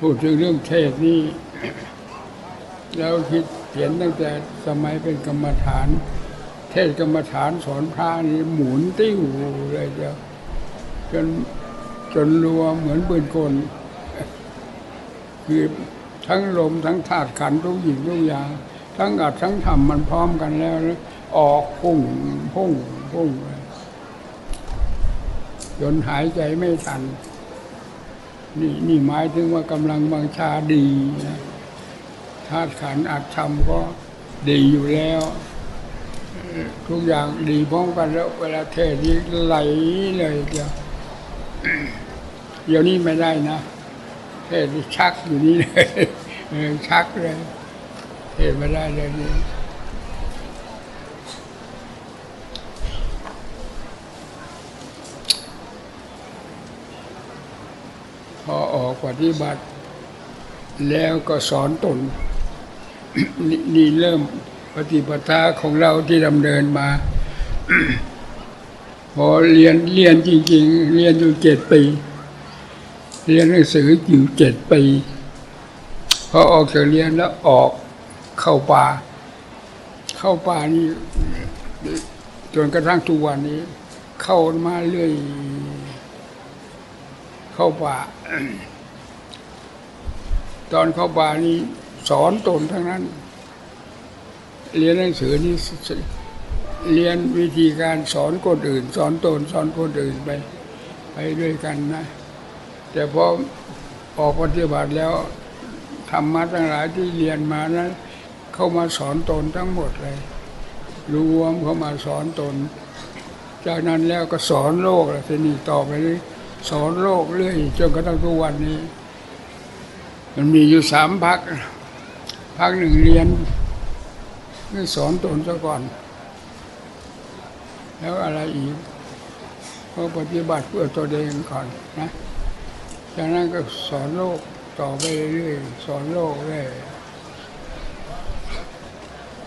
พูดถึงเรื่องเทศนี่เราคิดเขียนตั้งแต่สมัยเป็นกรรมฐาน เทศกรรมฐานสอนพระนี่หมุนติ้วเลยเดียวจนจนรัวเหมือนปืนกลคือทั้งลมทั้งธาตุขันธ์ทุกหญิงทุกอย่าง ทั้งอัดทั้งทำมันพร้อมกันแล้วนะออกพุ่งพุ่งพุ่งจนหายใจไม่ทัน นี่นี่หมายถึงว่ากำลังบังชาดีนะธาตุขันอัดทำก็ดีอยู่แล้ว ทุกอย่างดีพร้อมกันแล้วเวลาเทศนี่ไหลเลยเดียวเดี๋ยวนี้ไม่ได้นะเทศชักอยู่นี่เลยชักเลยเทศไม่ได้เลยนี่พอออกป ฏิบัติ แล้วก็สอนตนนี่นี่เริ่มปฏิปทาของเราที่ดำเนินมา พอเรียนเรียนจริง ๆ เรียนอยู่เจ็ดปี เรียนหนังสืออยู่เจ็ดปีพอออกจากเรียนแล้วออกเข้าป่า เข้าป่านี่จนกระทั่งทุกวันนี้ เข้ามาเรื่อย เข้าป่า ตอนเข้าป่านี่สอนตนทั้งนั้น เรียนหนังสือนี่เรียนวิธีการสอนคนอื่น สอนตนสอนคนอื่นไปไปด้วยกันนะ แต่พอออกปฏิบัติแล้วธรรมะทั้งหลายที่เรียนมานั้น เข้ามาสอนตนทั้งหมดเลยรวมเข้ามาสอนตน จากนั้นแล้วก็สอนโลกแล้วทีนี้ต่อไปนี้สอนโลกเรื่อยจนกระทั่งทุกวันนี้ มันมีอยู่สามพักพักหนึ่งเรียนนี่สอนตนซะก่อน แล้วอะไรอีกก็ปฏิบัติเพื่อตัวเองก่อนนะจากนั้นก็สอนโลกต่อไปเรื่อยสอนโลกเรื่อย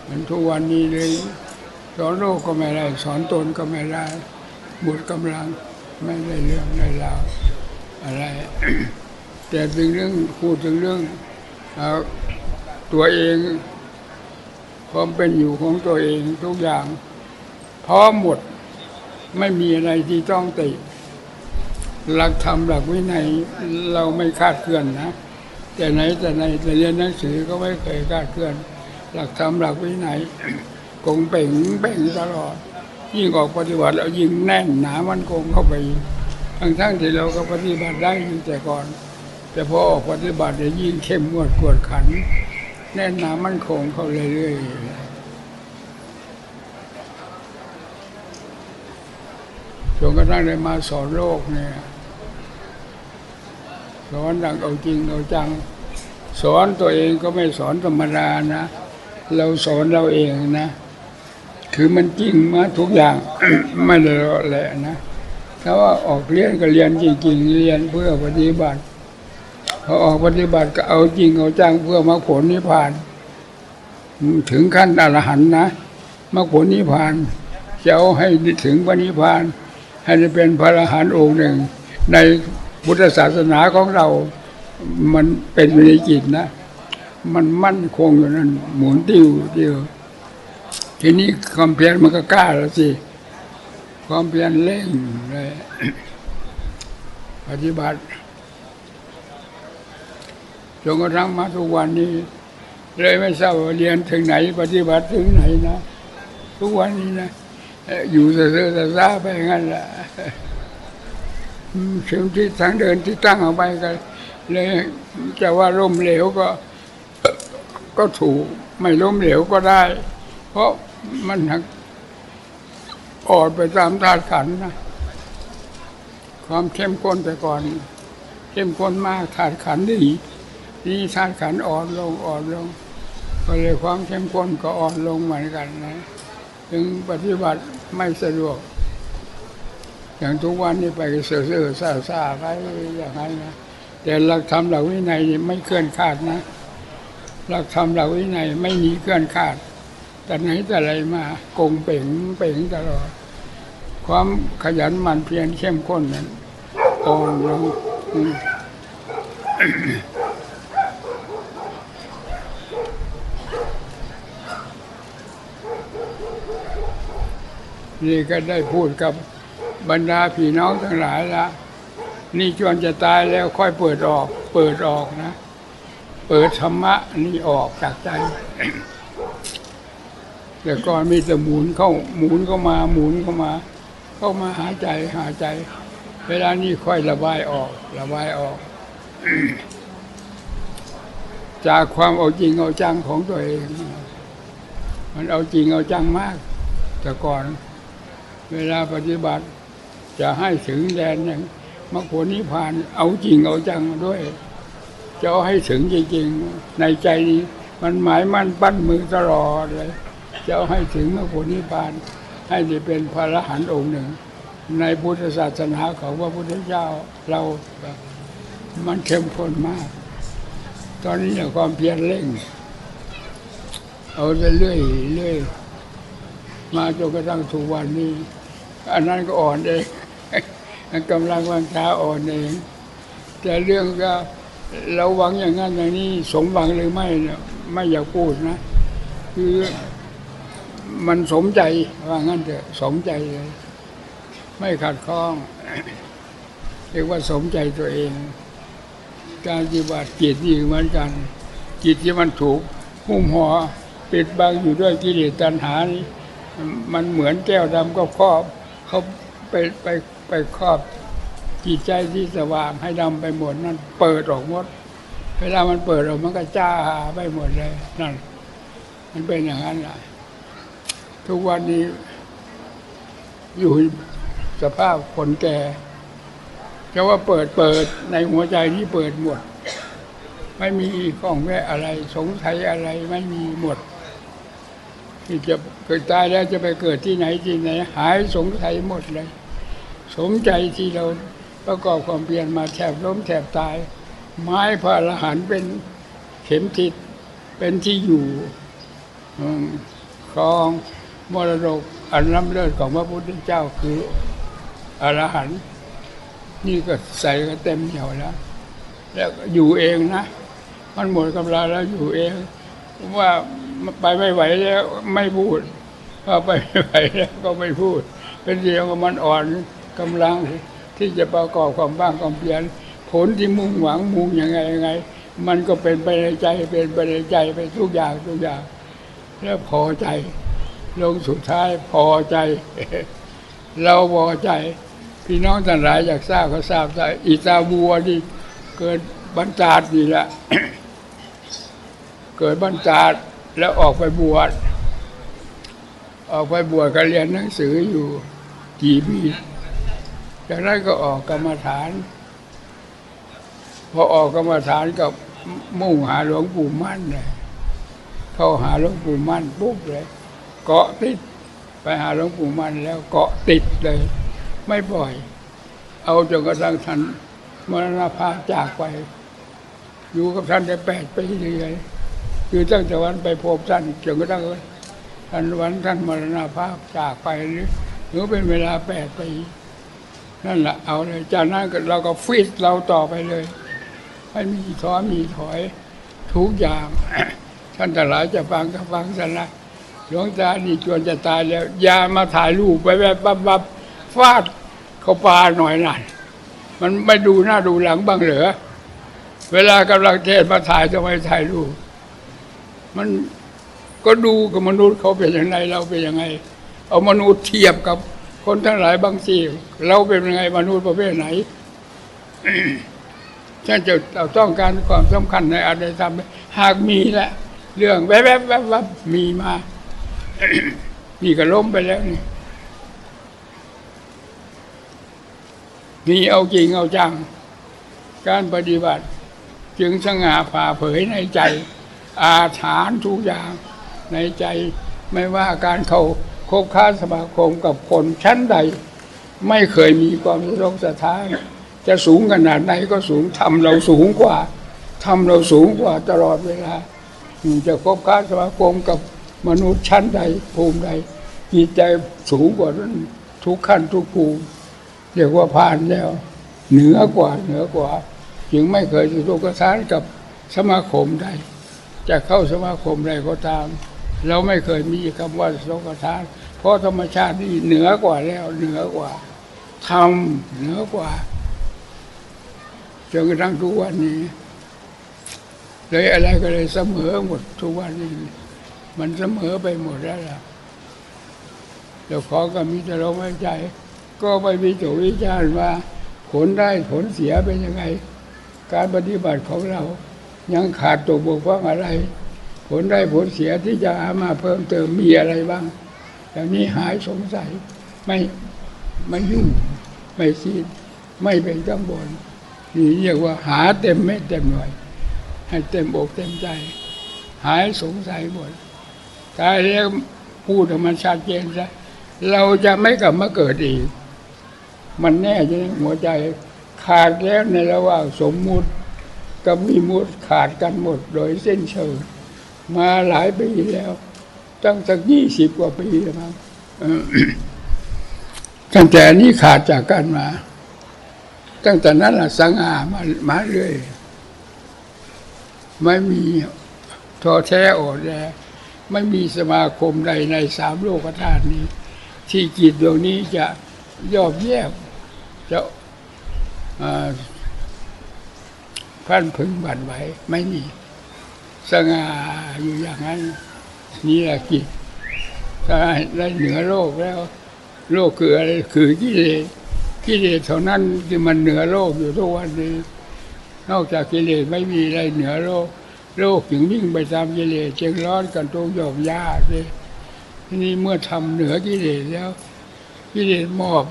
เหมือนทุกวันนี้เลย สอนโลกก็ไม่ได้ สอนตนก็ไม่ได้หมดกำลังไม่ได้เรื่องได้ราวอะไร แต่เป็นเรื่องพูดถึงเรื่องอตัวเองความเป็นอยู่ของตัวเองทุกอย่างพร้อมหมดไม่มีอะไรที่ต้องติหลักธรรมหลักวินัยเราไม่คาดเคลื่อนนะ แต่ไหนแต่ไหนแต่เรียนหนังสือก็ไม่เคยคาดเคลื่อน หลักธรรมหลักวินัยคงเป่งเป่งตลอด ยิ่งออกปฏิบัติแล้วยิ่งแน่นหนามันคงเข้าไปทั้งทั้งที่เราก็ปฏิบัติได้อยู่แต่ก่อน แต่พอออกปฏิบัติยิ่งเข้มงวดกวดขัน แน่นหนามั่นคงเข้าเรื่อยๆจนกระทั่งได้มาสอนโลกเนี่ยสอนดังเอาจริงเอาจัง สอนตัวเองก็ไม่สอนธรรมดานะ เราสอนเราเองนะ คือมันจริงมาทุกอย่างไม่ได้เละแหละนะ ถ้าว่าออกเรียนก็เรียนจริงๆ เรียนเพื่อปฏิบัติ พอออกปฏิบัติก็เอาจริงเอาจังเพื่อมรรคผลนิพพาน ถึงขั้นอรหันต์นะมรรคผลนิพพานจะเอาให้ถึงพระนิพพาน ให้ได้เป็นพระอรหันต์องค์หนึ่ง ในพุทธศาสนาของเรา มันเป็นอยู่ในจิตนะ มันมั่นคงอยู่นั่นหมุนติ้วติ้วทีนี้ความเพียรมันก็กล้าแล้วสิ ความเพียรเร่งเลยปฏิบัติ จนกระทั่งมาทุกวันนี้ เลยไม่ทราบว่าเรียนถึงไหน ปฏิบัติถึงไหนนะ ทุกวันนี้นะ อยู่เสื่อๆซาไปงั้นแหละอืมถึงที่ทางเดินที่ตั้งเอาไปก็เลยจะว่าล้มเหลวก็ ก็ถูก ไม่ล้มเหลวก็ได้ เพราะมันหักอ่อนไปตามธาตุขันนะความเข้มข้นแต่ก่อน เข้มข้นมากธาตุขันดี นี่ธาตุขันอ่อนลงอ่อนลง ก็เลยความเข้มข้นก็อ่อนลงเหมือนกันนะถึงปฏิบัติไม่สะดวก อย่างทุกวันนี้ไปเสื่อเสื่อซาซาไปอย่างนั้นนะแต่หลักธรรมหลักวินัยนี่ไม่เคลื่อนคาดนะหลักธรรมหลักวินัยไม่มีเคลื่อนคาด แต่ไหนแต่ไรมากงเป่งเป่งตลอด ความขยันหมั่นเพียรเข้มข้นนั้นอ่อนลง นี่ก็ได้พูดกับบรรดาพี่น้องทั้งหลายละนี่จวนจะตายแล้วค่อยเปิดออก เปิดออกนะ เปิดธรรมะนี่ออกจากใจ แต่ก่อนมีแต่หมุนเข้าหมุนเข้ามาหมุนเข้ามา เข้ามาหาใจหาใจ เวลานี้ค่อยระบายออก ระบายออก จากความเอาจริงเอาจังของตัวเอง มันเอาจริงเอาจังมาก แต่ก่อน เวลาปฏิบัติ จะให้ถึงแดนอย่งมรรคผลนิพพานเอาจริงเอาจังด้วย จะเอาให้ถึงจริงๆในใจนี้มันหมายมั่นปั้นมือตลอดเลย จะเอาให้ถึงมรรคผลนิพพาน ให้ได้เป็นพระอรหันต์องค์หนึ่ง ในพุทธศาสนาของพระพุทธเจ้าเรามันเข้มข้นมาก ตอนนี้ความเพียรเร่ง เอาเรื่อยๆเรื่อยมาจนกระทั่งทุกวันนี้ อันนั้นก็อ่อนเองกำลังวังช้าอ่อนเอง แต่เรื่องก็เราหวังอย่างนั้นอย่างนี้สมหวังหรือไม่เนี่ยไม่อยากพูดนะ คือมันสมใจว่างั้นเถอะสมใจเลย ไม่ขัดข้อง เรียกว่าสมใจตัวเอง การปฏิบัติจิตนี่เหมือนกัน จิตที่มันถูกหุ้มห่อปิดบังอยู่ด้วยกิเลสตัณหานี่มันเหมือนแก้วดำก็ครอบ เขาไปไปไปครอบจิตใจที่สว่างให้ดำไปหมดนั่นเปิดออกหมด เวลามันเปิดออกมันก็จ้าไปหมดเลยนั่นมันเป็นอย่างนั้นแหละทุกวันนี้ อยู่สภาพคนแก่จะว่าเปิดเปิดในหัวใจที่เปิดหมด ไม่มีข้องแวะอะไรสงสัยอะไรไม่มีหมด ที่จะเกิดตายแล้วจะไปเกิดที่ไหนที่ไหน หายสงสัยหมดเลย สมใจที่เราประกอบความเพียรมาแทบล้มแทบตาย ไม้พระอรหันต์เป็นเข็มทิศเป็นที่อยู่ครองมรดกอันล้ำเลิศของพระพุทธเจ้าคืออรหันต์นี่ก็ใส่ก็เต็มเหนียวแล้ว แล้วอยู่เองนะ มันหมดกำลังแล้วอยู่เองว่า ไปไม่ไหวแล้วไม่พูดพอไปไม่ไหวแล้วก็ไม่พูด เป็นเดียวกับมันอ่อนกำลังที่จะประกอบความบ้างความเพียรผลที่มุ่งหวังมุ่งยังไงยังไง มันก็เป็นไปในใจเป็นไปในใจไปทุกอย่างทุกอย่างแล้วพอใจ ลงสุดท้ายพอใจ เราพอใจ พี่น้องท่านหลายอยากทราบก็ทราบได้อีตาบัวนี่เกิดบรรจาดนี่แหละเกิดบรรจาด แล้วออกไปบวชออกไปบวชก็เรียนหนังสืออยู่กี่ปีจากนั้นก็ออกกรรมฐาน พอออกกรรมฐานก็มุ่งหาหลวงปู่มั่นเลยเข้าหาหลวงปู่มั่นปุ๊บเลยเกาะติดไปหาหลวงปู่มั่นแล้วเกาะติดเลย ไม่ปล่อย เอาจนกระทั่งท่านมรณภาพจากไป อยู่กับท่านได้แปดปีเลย คือตั้งแต่วันไปพบท่านจนกระทั่งท่านวันท่านมรณภาพจากไปนี่ถือเป็นเวลาแปดปีนั่นแหละเอาเลย จากนั้นเราก็ฟิตเราต่อไปเลย ไม่มีท้อมีถอยทุกอย่าง ท่านแต่หลายจะฟังก็ฟังสนะหลวงตานี่จวนจะตายแล้วอย่ามาถ่ายรูปไปแบบบับบับฟาดเขาปาหน่อยนั่นมันไม่ดูหน้าดูหลังบ้างเหรอเวลากำลังเทศมาถ่ายทำไมถ่ายรูป มันก็ดูกับมนุษย์เขาเป็นยังไงเราเป็นยังไง เอามนุษย์เทียบกับคนทั้งหลายบางทีเราเป็นยังไงมนุษย์ประเภทไหนฉันจะเราต้องการความสำคัญในอะไรทำหากมีแหละเรื่องแวบๆแวบๆแวบมีมานี่ก็ล้มไปแล้วนี่นี่เอาจริงเอาจัง การปฏิบัติ จึงสง่าผ่าเผยในใจ อาถานทุกอย่างในใจไม่ว่าการเขาคบค้าสมาคมกับคนชั้นใด ไม่เคยมีความสกสะท้านจะสูงขนาดไหนก็สูงทำเราสูงกว่าทำเราสูงกว่าตลอดเวลาจะคบค้าสมาคมกับมนุษย์ชั้นใดภูมิใดจิตใจสูงกว่านั้นทุกขั้นทุกภูมิเรียกว่าผ่านแล้ว เหนือกว่าเหนือกว่า จึงไม่เคยจะทุกข์ทานกับสมาคมใด จะเข้าสมาคมใดก็ตาม เราไม่เคยมีคำว่าสกทาน เพราะธรรมชาตินี่เหนือกว่าแล้วเหนือกว่าทำเหนือกว่าจนกระทั่งทุกวันนี้ เลยอะไรก็เลยเสมอหมดทุกวันนี้ มันเสมอไปหมดแล้วล่ะเดี๋ยวขอก็มีแต่ลมหายใจ ก็ไปวิจวิจารณ์ว่า ผลได้ผลเสียเป็นยังไง การปฏิบัติของเรา ยังขาดตกบกพร่องอะไร ผลได้ผลเสียที่จะหามาเพิ่มเติมมีอะไรบ้างอย่างนี้หายสงสัยไม่ไม่ยุ่งไม่ซีดไม่เป็นกังวลนี่เรียกว่าหาเต็มเม็ดเต็มหน่วย ให้เต็มอกเต็มใจ หายสงสัยหมดตายแล้วพูดมันชัดเจนซะเราจะไม่กลับมาเกิดอีก มันแน่ใช่ไหมหัวใจขาดแล้วในระหว่างสมมุติ กับวิมุตติขาดกันหมดโดยเส้นเชิง มาหลายปีแล้ว ตั้งสักยี่สิบกว่าปีแล้วมั้งตั้งแต่นี้ขาดจากกันมา ตั้งแต่นั้นละสังหามามาเรื่อยไม่มีทอแท้อ่อนแอไม่มีสมาคมใดในสามโลกธาตุนี้ ที่จิตดวงนี้จะยอบแยบจะ พันพึงบันไหวไม่มี สง่าอยู่อย่างนั้น นี่แหละจิตถ้าได้เหนือโลกแล้ว โลกคืออะไรคือกิเลสกิเลสเท่านั้นที่มันเหนือโลกอยู่ทุกวันนี้ นอกจากกิเลสไม่มีอะไรเหนือโลก โลกถึงวิ่งไปตามกิเลสจึงร้อนกันตรงหยอกยากเลยทีนี้เมื่อทำเหนือกิเลสแล้ว กิเลสมอบ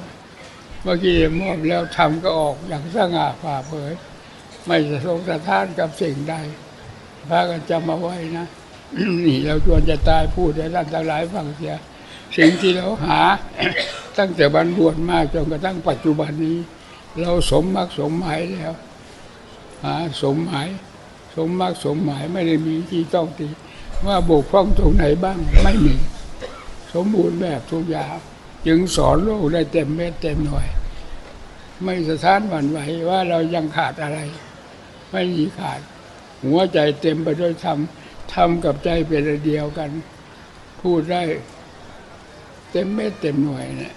เมื่อกิเลสมอบแล้วทำก็ออกอย่างสง่าผ่าเผย ไม่สะทกสะท้านกับสิ่งใดพากันจำมาไว้นะนี่เราชวนจะตายพูดให้ท่านทั้งหลายฟังเสีย สิ่งที่เราหา ตั้งแต่บรรบวชมาจนกระทั่งปัจจุบันนี้ เราสมมักสมหมายแล้วหาสมหมาย สมมักสมหมายไม่ได้มีที่ต้องตีว่าบกพร่องตรงไหนบ้างไม่มี สมบูรณ์แบบทุกอย่างจึงสอนโลกได้เต็มเม็ดเต็มหน่วย ไม่สะท้านหวั่นไหวว่าเรายังขาดอะไร ไม่มีขาด หัวใจเต็มไปด้วยธรรมธรรมกับใจเป็นอันเดียวกัน พูดได้เต็มเม็ดเต็มหน่วยนะ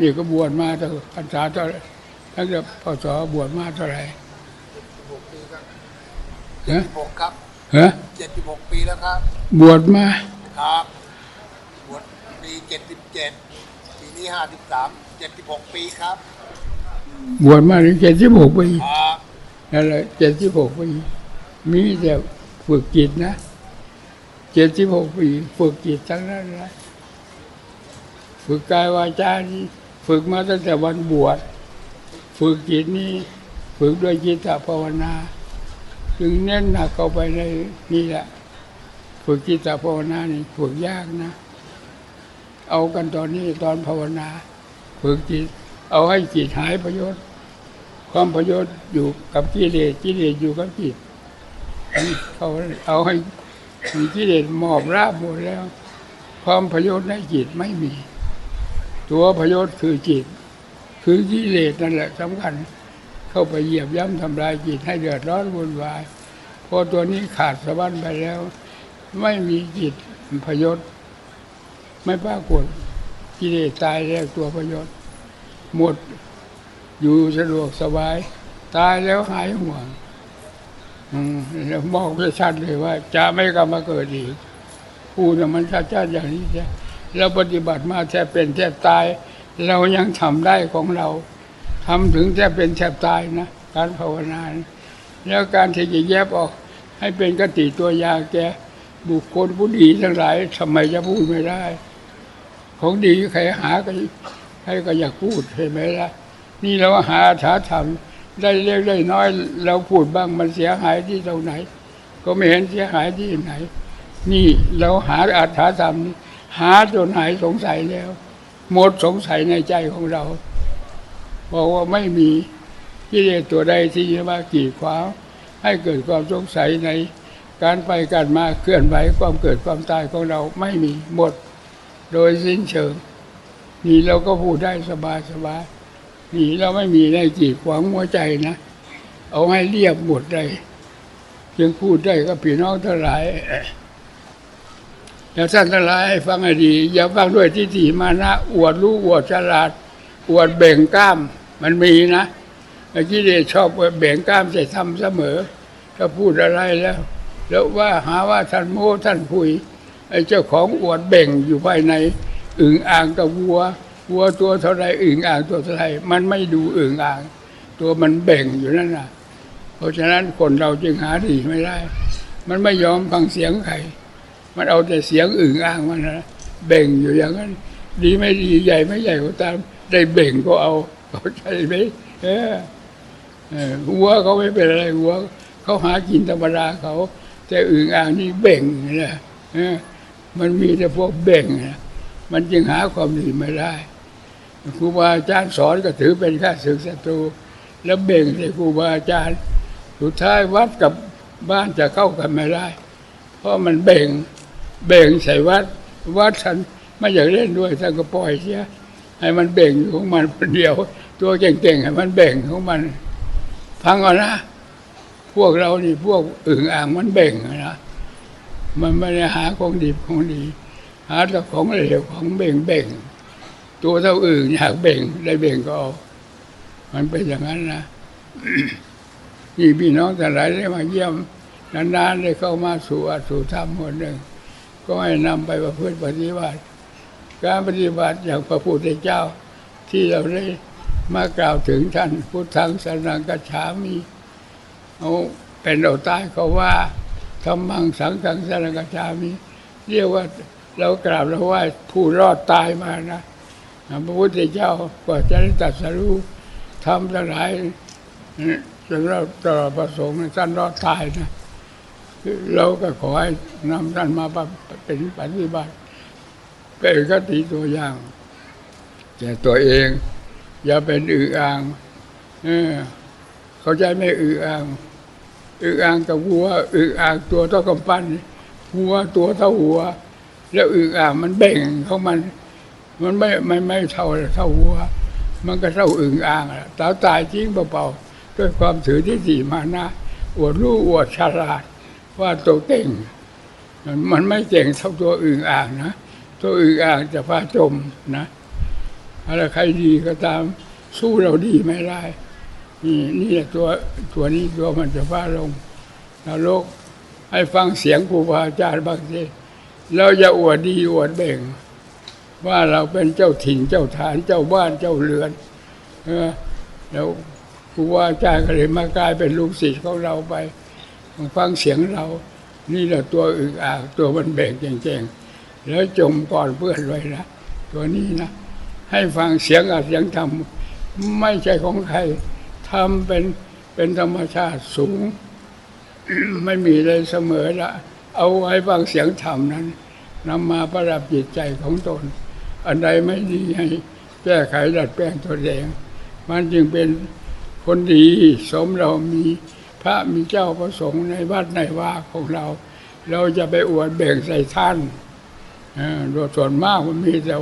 นี่ก็บวชมาตั้งพรรษาเท่าไหร่ตั้งแต่พศบวชมาเท่าไหร่หกปีครับฮะหกครับฮะเจ็ดสิบหกปีแล้วครับ บวชมา ครับ บวชปีเจ็ดสิบเจ็ดปีนี้ห้าสิบสาม เจ็ดสิบหกปีครับ บวชมาถึงเจ็ดสิบหกปีครับนั่นแหละเจ็ดสิบหกปี มีแต่ฝึกจิตนะเจ็ดสิบหกปี ฝึกจิตทั้งนั้นนะฝึกกายวาจานี่ฝึกมาตั้งแต่วันบวช ฝึกจิตนี่ฝึกด้วยจิตตภาวนา จึงเน้นหนักเข้าไปในนี่แหละ ฝึกจิตตภาวนานี่ฝึกยากนะ เอากันตอนนี้ตอนภาวนา ฝึกจิต เอาให้จิตหายประโยชน์ ความประโยชน์อยู่กับกิเลสกิเลสอยู่กับจิตเขาเอาให้กิเลสมอบราบหมดแล้ว ความประโยชน์ในจิตไม่มี ตัวประโยชน์คือจิต คือกิเลสนั่นแหละสำคัญ เข้าไปเหยียบย่ำทำลายจิตให้เดือดร้อนวุ่นวายพอตัวนี้ขาดสะบั้นไปแล้ว ไม่มีจิตประโยชน์ ไม่ปรากฏ กิเลสตายแล้วตัวประโยชน์ หมดอยู่สะดวกสบาย ตายแล้วหายห่วงอืมแล้วบอกได้ชัดเลยว่า จะไม่กลับมาเกิดอีกพูดน่ะมันชัดๆอย่างนี้ใช่เราปฏิบัติมาแทบเป็นแทบตาย เรายังทำได้ของเราทำถึงแทบเป็นแทบตายนะการภาวนานะแล้วการที่จะแยบออกให้เป็นกติตัวยาแกบุคคลผู้ดีทั้งหลายทำไมจะพูดไม่ได้ ของดีใครหาก็ใครก็อยากพูดเห็นไหมล่ะ นี่เราหาถาทำได้เล็กได้น้อย เราพูดบ้างมันเสียหายที่ตรงไหน ก็ไม่เห็นเสียหายที่ไหน นี่เราหาอาถาธรรมหาจนหายสงสัยแล้ว หมดสงสัยในใจของเราบอกว่าไม่มีกิเลสตัวใดที่จะมากีดขวางให้เกิดความสงสัยในการไปการมาเคลื่อนไหวความเกิดความตายของเราไม่มีหมด โดยสิ้นเชิงนี่เราก็พูดได้สบายสบายนี่เราไม่มีในกีดขวางหัวใจนะ เอาให้เรียบหมดเลยกจึงพูดได้กับพี่น้องทั้งหลายแล้วท่านทั้งหลายฟังให้ดี อย่าฟังด้วยทิฏฐิมานะอวดรู้อวดฉลาด อวดเบ่งกล้าม มันมีนะไอ้กิเลสชอบเบ่งกล้ามใส่ทำเสมอ ถ้าพูดอะไรแล้ว แล้วว่าหาว่าท่านโม้ท่านคุย ไอ้เจ้าของอวดเบ่งอยู่ภายในอึ่งอ่างกับวัว วัวตัวเท่าไรอึ่งอ่างตัวเท่าไรมันไม่ดูอึ่งอ่าง ตัวมันเบ่งอยู่นั่นน่ะ เพราะฉะนั้นคนเราจึงหาดีไม่ได้ มันไม่ยอมฟังเสียงใครมันเอาแต่เสียงอึ่งอ่างมันนะเบ่งอยู่อย่างนั้น ดีไม่ดีใหญ่ไม่ใหญ่ก็ตาม ได้เบ่งก็เอาเขาใจไหมเออเออวัวเขาไม่เป็นอะไรวัวเขาหากินธรรมดาเขา แต่อึ่งอ่างนี่เบ่งนะเออ มันมีแต่พวกเบ่งนะมันจึงหาความดีไม่ได้ครูบาอาจารย์สอนก็ถือเป็นข้าศึกศัตรู แล้วเบ่งใส่ครูบาอาจารย์ สุดท้ายวัดกับบ้านจะเข้ากันไม่ได้ เพราะมันเบ่งเบ่งใส่วัด วัดฉันไม่อยากเล่นด้วยท่านก็ปล่อยเสียให้มันเบ่งอยู่ของมันคนเดียว ตัวเก่งๆให้มันเบ่งของมันฟังก่อนนะ พวกเรานี่พวกอึ่งอ่างมันเบ่งนะ มันไม่ได้หาของดีของดี หาแต่ของเหลวของเบ่งเบ่งตัวเท่าอึ่งอยากเบ่งได้เบ่งก็เอามันเป็นอย่างนั้นนะนี่พี่น้องแต่หลายได้มาเยี่ยมนานๆได้เข้ามาสู่อัตสู่ธรรมคนหนึ่งก็ให้นำไปประพฤติปฏิบัติ การปฏิบัติอย่างพระพุทธเจ้า ที่เราได้มากล่าวถึงท่านพุทธังสรนังกัจฉามีเอาเป็นเอาใต้เขาว่า ธรรมังสังฆังสรนังกัจฉามีเรียกว่าเรากราบเราไหว้ผู้รอดตายมานะพระพุทธเจ้ากว่าจะได้ตรัสรู้ทำทั้งหลายจนเราตลอดประสงค์ท่านรอดตายนะเราก็ขอให้นำท่านมาเป็นปฏิบัติเป็นคติตัวอย่างแก่ตัวเอง อย่าเป็นอืออ่าง เออ เขาใจไม่อืออ่าง อืออ่างกับวัวอืออ่างตัวเท่ากำปั้นวัวตัวเท่าหัว แล้วอืออ่างมันเบ่งของมัน มันไม่ไม่ไม่เท่าเท่าวัว มันก็เท่าอึ่งอ่างอะตาตายจริงเปล่าๆด้วยความถือที่สีมานะอวดรู้อวดฉลาดว่าตัวเก่งมันไม่เก่งเท่าตัวอึ่งอ่างนะตัวอึ่งอ่างจะพาจมนะอะไรใครดีก็ตามสู้เราดีไม่ได้ นี่นี่แหละตัวตัวนี้ตัวมันจะพาลงนรกให้ฟังเสียงครูบาอาจารย์บางทีเราอย่าอวดดีอวดเบ่ง ว่าเราเป็นเจ้าถิ่นเจ้าฐานเจ้าบ้านเจ้าเรือนเออแล้วครูว่าอาจารย์ก็เลยมากลายเป็นลูกศิษย์ของเราไปฟังเสียงเรา นี่แหละตัวอึกอ่างตัวมันแบ่งเก่งๆแล้วจมก่อนเพื่อนไว้นะตัวนี้นะให้ฟังเสียงอัดเสียงธรรมไม่ใช่ของใคร ทำเป็นเป็นธรรมชาติสูง ไม่มีเลยเสมอละ เอาไว้ฟังเสียงธรรมนั้นนำมาประดับจิตใจของตน อันใดไม่ดีให้แก้ไขดัดแปลงตัวเอง มันจึงเป็นคนดีสมเรามีพระมีเจ้าประสงค์ในวัดในว่าของเรา เราจะไปอวดแบ่งใส่ท่านออโดยส่วนมากมันมีแต่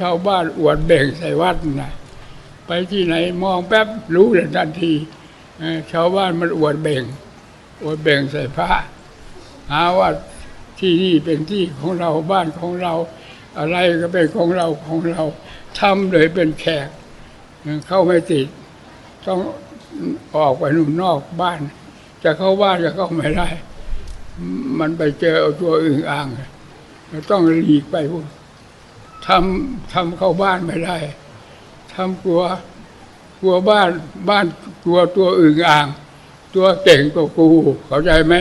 ชาวบ้านอวดแบ่งใส่วัดนะ ที่ไหนมองแป๊บรู้เลยทันทีชาวบ้านมันอวดแบ่ง อวดแบ่งใส่พระหาว่าที่นี่เป็นที่ของเราบ้านของเรา อะไรก็เป็นของเราของเราทำเลยเป็นแขกเข้าไม่ติด ต้องออกไปนู่นนอกบ้าน จะเข้าบ้านจะเข้าไม่ได้ มันไปเจอตัวอึ่งอ่างต้องหลีกไปพวกทำทำเข้าบ้านไม่ได้ ทำกลัวกลัวบ้านบ้านกลัวตัวอึ่งอ่าง ตัวเก่งกว่ากูเข้าใจไหม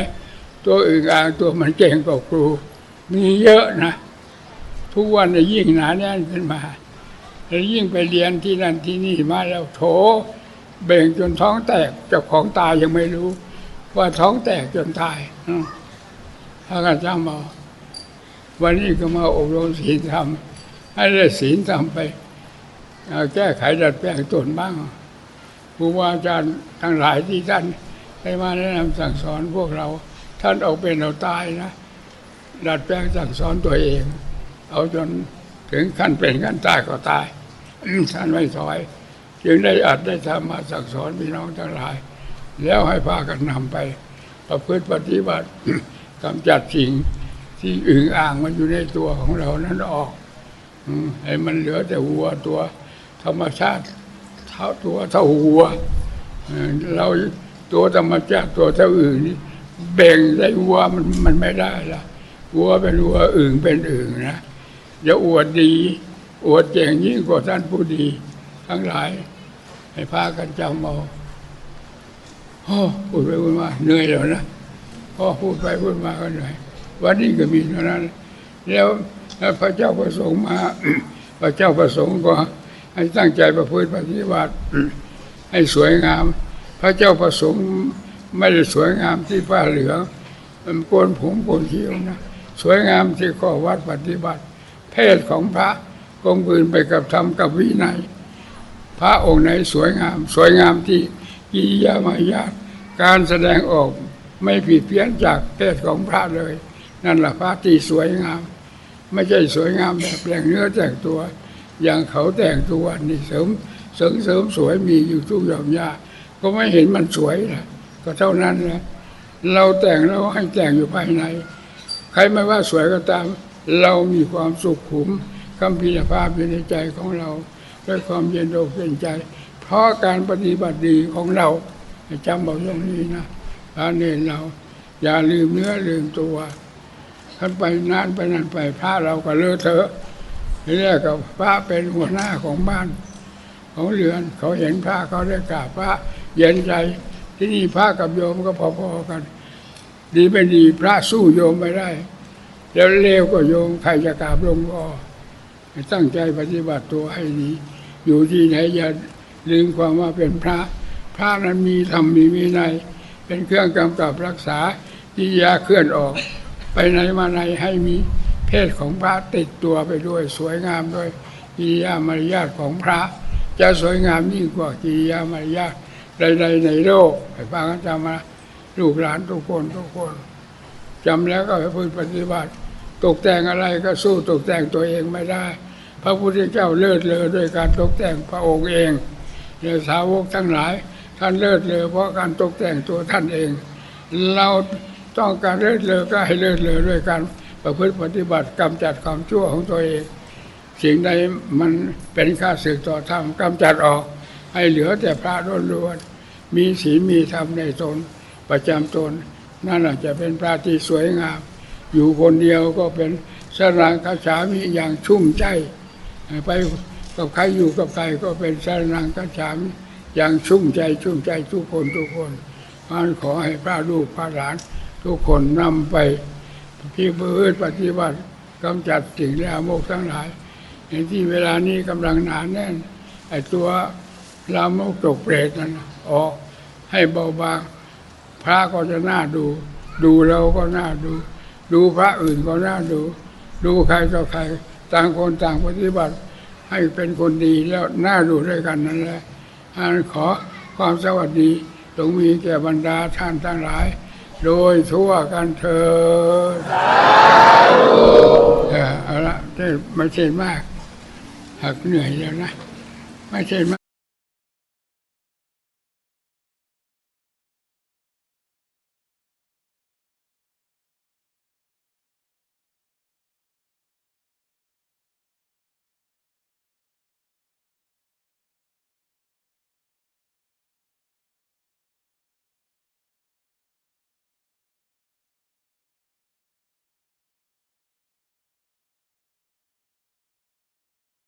ตัวอึ่งอ่างตัวมันเก่งกว่าครู มีเยอะนะ ทุกวันจะยิ่งหนาแน่นขึ้นมาแล้วยิ่งไปเรียนที่นั่นที่นี่มาแล้วโถ เบ่งจนท้องแตกเจ้าของตายยังไม่รู้ ว่าท้องแตกจนตายพระอาจารย์บอกวันนี้ก็มาอบรมศีลธรรมให้ได้ศีลธรรมไป เอาแก้ไขดัดแปลงตนบ้างครูบาอาจารย์ทั้งหลายที่ท่านได้มาแนะนำสั่งสอนพวกเรา ท่านเอาเป็นเอาตายนะดัดแปลงสั่งสอนตัวเอง เอาจนถึงขั้นเป็นขั้นตายก็ตายท่านไม่ถอย จึงได้อัดได้ทำมาสั่งสอนพี่น้องทั้งหลาย แล้วให้พากันนำไป ประพฤติปฏิบัติกำจัดสิ่งที่อึ่งอ่างมันอยู่ในตัวของเรานั้นออกอให้มันเหลือแต่วัวตัว ธรรมชาติเท่าตัวเท่าวัว เราตัวธรรมชาติตัวเท่าอื่นนี่แบ่งได้วัวมันมันไม่ได้ละวัวเป็นวัวอื่นเป็นอื่นนะอย่าอวดดี อวดเก่งยิ่งกว่าท่านผู้ดี ทั้งหลาย ให้พากันจำเอาโอ้พูดไปพูดมาเหนื่อยแล้วนะพ่อพูดไปพูดมาก็เหนื่อยวันนี้ก็มีเท่านั้น แล้วแล้วพระเจ้าประสงค์มา พระเจ้าประสงค์ก็ ให้ตั้งใจประพฤติปฏิบัติให้สวยงาม พระเจ้าประสงค์ไม่ได้สวยงามที่ผ้าเหลืองมันโกนผมโกนคิ้วนะสวยงามที่ข้อวัดปฏิบัติ เพศของพระกงปืนไปกับธรรมกับวินัยพระองค์ไหนสวยงาม สวยงามที่กิริยามายาการแสดงออกไม่ผิดเพี้ยนจากเพศของพระเลย นั่นแหละพระที่สวยงาม ไม่ใช่สวยงามแบบแต่งเนื้อแต่งตัว อย่างเขาแต่งตัวนี่เสริมเสริมเสริมสวยมีอยู่ทุกหย่อมยาก็ไม่เห็นมันสวยนะก็เท่านั้นแหละเราแต่งแล้วให้แต่งอยู่ภายใน ใครไม่ว่าสวยก็ตาม เรามีความสุขขุมคำพิรภาพอยู่ในใจของเรา ด้วยความเย็นอกเย็นใจ เพราะการปฏิบัติดีของเราจำบอกตรงนี้นะพระเนรเรา อย่าลืมเนื้อลืมตัวท่านไปนานไปนานไปพระเราก็เลอะเทอะ ทีแรกกับพระเป็นหัวหน้าของบ้านของเรือนเขาเห็นพระเขาได้กราบพระเย็นใจที่นี่พระกับโยมก็พอๆกัน ดีไม่ดีพระสู้โยมไม่ได้ แล้วเลวก็โยมใครจะกราบลงพ่อตั้งใจปฏิบัติตัวให้ดีอยู่ที่ไหนอย่าลืมความว่าเป็นพระ พระนั้นมีธรรมมีวินัยเป็นเครื่องกำกับรักษาที่ยาเคลื่อนออก ไปไหนมาไหนให้มี เพศของพระติดตัวไปด้วย สวยงามด้วยกิริยามารยาทของพระ จะสวยงามยิ่งกว่ากิริยามารยาทใดๆในโลกให้ฟังกันจำมาลูกหลานทุกคนทุกคนจำแล้วก็ไปพึ่งปฏิบัติ ตกแต่งอะไรก็สู้ตกแต่งตัวเองไม่ได้ พระพุทธเจ้าเลิศเลอด้วยการตกแต่งพระองค์เองเนยสาวกทั้งหลาย ท่านเลิศเลอเพราะการตกแต่งตัวท่านเอง เราต้องการเลิศเลอก็ให้เลิศเลอด้วยการ ประพฤติปฏิบัติกำจัดความชั่วของตัวเอง สิ่งใดมันเป็นค่าศึกต่อธรรมกำจัดออก ให้เหลือแต่พระล้วนๆมีศีลมีธรรมในตน ประจำตน นั่นแหละจะเป็นพระที่สวยงาม อยู่คนเดียวก็เป็นสรังคาฉามิอย่างชุ่มใจ ไปกับใครอยู่กับใครก็เป็นสรังคาฉามิอย่างชุ่มใจชุ่มใจทุกคนทุกคนเพราะฉะนั้นขอให้พระลูกพระหลานทุกคนนำไป พี่เบิดปฏิบัติกำจัดสิ่งแย่โมกทั้งหลายในที่เวลานี้กำลังหนาแน่นไอ้ตัวลามกตกเปรตนั้นออกให้เบาบางพระก็จะน่าดู ดูเราก็น่าดู ดูพระอื่นก็น่าดู ดูใครต่อใคร ต่างคนต่างปฏิบัติ ให้เป็นคนดีแล้วน่าดูด้วยกันนั่นแหละอันขอความสวัสดีจงมีแก่บรรดาท่านทั้งหลาย โดยทั่วกันเถิดเออเอาละไม่ใช่มาก หักเหนื่อยแล้วนะ ไม่ใช่มาก